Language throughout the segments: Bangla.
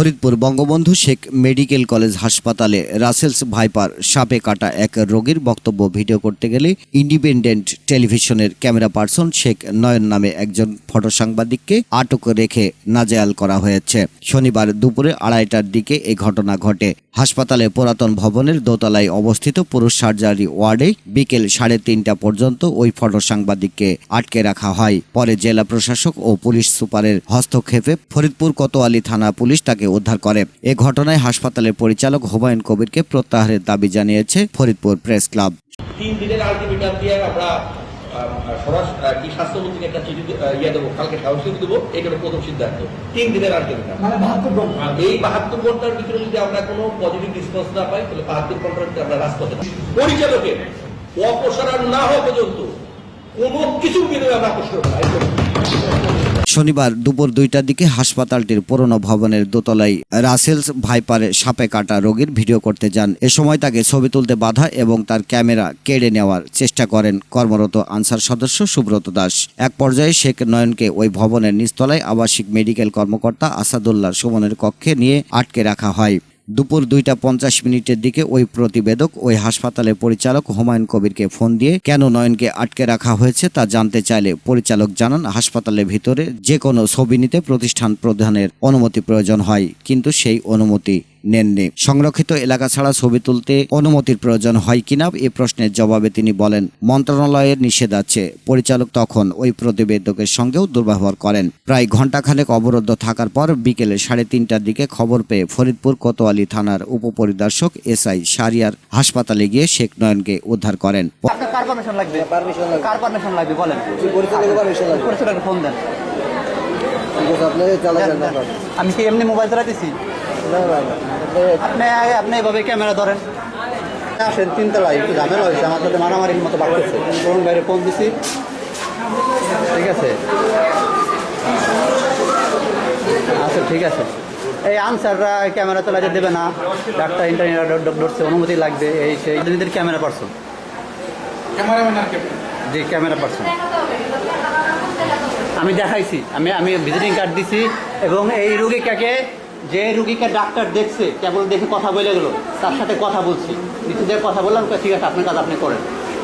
ফরিদপুর বঙ্গবন্ধু শেখ মেডিকেল কলেজ হাসপাতালে রাসেলস ভাইপার সাপে কাটা এক রোগীর বক্তব্য ভিডিও করতে গেলে ইন্ডিপেন্ডেন্ট টেলিভিশনের ক্যামেরা পার্সন শেখ নয়ন নামে একজন ফটো সাংবাদিককে আটক রেখে নাজেয়াল করা হয়েছে। শনিবার দুপুরে আড়াইটার দিকে এই ঘটনা ঘটে। হাসপাতালে পুরাতন ভবনের দোতলায় অবস্থিত পুরুষ সার্জারি ওয়ার্ডে বিকেল সাড়ে তিনটা পর্যন্ত ওই ফটো সাংবাদিককে আটকে রাখা হয়। পরে জেলা প্রশাসক ও পুলিশ সুপারের হস্তক্ষেপে ফরিদপুর কোতোয়ালি থানা পুলিশ তাকে উদ্ধার করে। এ ঘটনায় হাসপাতালের পরিচালক হুমায়ুন কবিরকে প্রত্যাহারের দাবি জানিয়েছে ফরিদপুর প্রেস ক্লাব। কি স্বাস্থ্যমন্ত্রীকে একটা চিঠি ইয়ে দেবো কালকে দেবো এটা প্রথম সিদ্ধান্ত। তিন দিনের আর কেন এই বাহাত্তর ঘণ্টার ভিতরে যদি আমরা কোনো পজিটিভ রেসপন্স না পাই তাহলে বাহাত্তর ঘণ্টার ভিতরে আমরা রাজপথে পরিচালকের অপসারণ না হওয়া পর্যন্ত কোনো কিছুর বিনিময়ে আমরা আপোষ শনিবার দুপুর দুইটার দিকে হাসপাতালটির পুরনো ভবনের দোতলায় রাসেলস ভাইপারে সাপে কাটা রোগীর ভিডিও করতে যান। এ সময় তাকে ছবি তুলতে বাধা এবং তার ক্যামেরা কেড়ে নেওয়ার চেষ্টা করেন কর্মরত আনসার সদস্য সুব্রত দাস। এক পর্যায়ে শেখ নয়নকে ওই ভবনের নিচতলায় আবাসিক মেডিকেল কর্মকর্তা আসাদুল্লাহ সুমনের কক্ষে নিয়ে আটকে রাখা হয়। দুপুর দুইটা পঞ্চাশ মিনিটের দিকে ওই প্রতিবেদক, ওই হাসপাতালের পরিচালক হুমায়ুন কবিরকে ফোন দিয়ে কেন নয়নকে আটকে রাখা হয়েছে তা জানতে চাইলে পরিচালক জানান, হাসপাতালের ভিতরে যে কোনো ছবি নিতে প্রতিষ্ঠান প্রধানের অনুমতি প্রয়োজন হয়, কিন্তু সেই অনুমতি নেননি। সংরক্ষিত এলাকা ছাড়া ছবি তুলতে অনুমতির প্রয়োজন হয় কিনা এ প্রশ্নের জবাবে তিনি বলেন মন্ত্রণালয়ের নিষেধ আছে। পরিচালক তখন ওই প্রতিবেদকের সঙ্গেও দুর্ব্যবহার করেন। প্রায় ঘণ্টাখানেক অবরুদ্ধ থাকার পর বিকেলে সাড়ে তিনটার দিকে খবর পেয়ে ফরিদপুর কোতোয়ালি থানার উপপরিদর্শক এসআই শারিয়ার হাসপাতালে গিয়ে শেখ নয়নকে উদ্ধার করেন। আমি কি এমনি মোবাইল চালাতেছি? আপনি আপনি আপনি এভাবে ক্যামেরা ধরেন। আসেন তিনতলায় একটু ঝামেলা হয়েছে আমার সাথে মারামারির মতো বাড়তেছে। তরুণ বাইরে ফোন দিছি। ঠিক আছে? আচ্ছা ঠিক আছে। এই আনসাররা ক্যামেরা চালাতে দেবে না। ডাক্তার ইন্টারনেট ধরছে অনুমতি লাগবে। এই সেই নিজেদের ক্যামেরা পার্সন জি ক্যামেরা পার্সন আমি দেখাইছি আমি আমি ভিজিটিং কার্ড দিছি এবং এই রুগীটাকে যে রুগীকে ডাক্তার দেখছে কেবল দেখে কথা বলে গেল তার সাথে কথা বলছি। যে কথা বললাম ঠিক আছে আপনার কাজ আপনি করেন।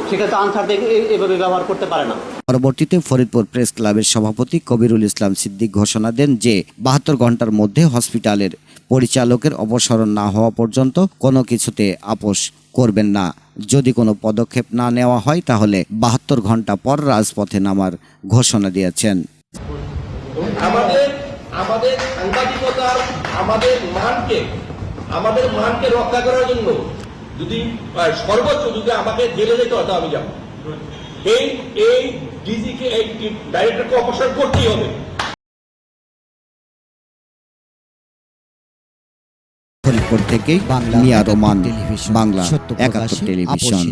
সেক্ষেত্রে আনসার দেখে এভাবে ব্যবহার করতে পারে না। পরবর্তীতে ফরিদপুর প্রেস ক্লাবের সভাপতি কবিরুল ইসলাম সিদ্দিক ঘোষণা দেন যে বাহাত্তর ঘণ্টার মধ্যে হসপিটালের পরিচালকের অপসারণ না হওয়া পর্যন্ত কোনো কিছুতে আপোষ করবেন না। যদি কোনো পদক্ষেপ না নেওয়া হয় তাহলে বাহাত্তর ঘণ্টা পর রাজপথে নামার ঘোষণা দিয়েছেন। আমাদের আমাদের সাংবাদিকতার আমাদের মানকে আমাদের মানকে রক্ষা করার জন্য যদি সর্বোচ্চ যদি আমাকে জেলে যেতে হতো আমি যাব। এই এই ডিজিকে এই ডাইরেক্টরকে অপসারণ করতেই হবে। ফরিদপুর থেকে মিয়া রোমান বাংলা একাত্তর টেলিভিশন।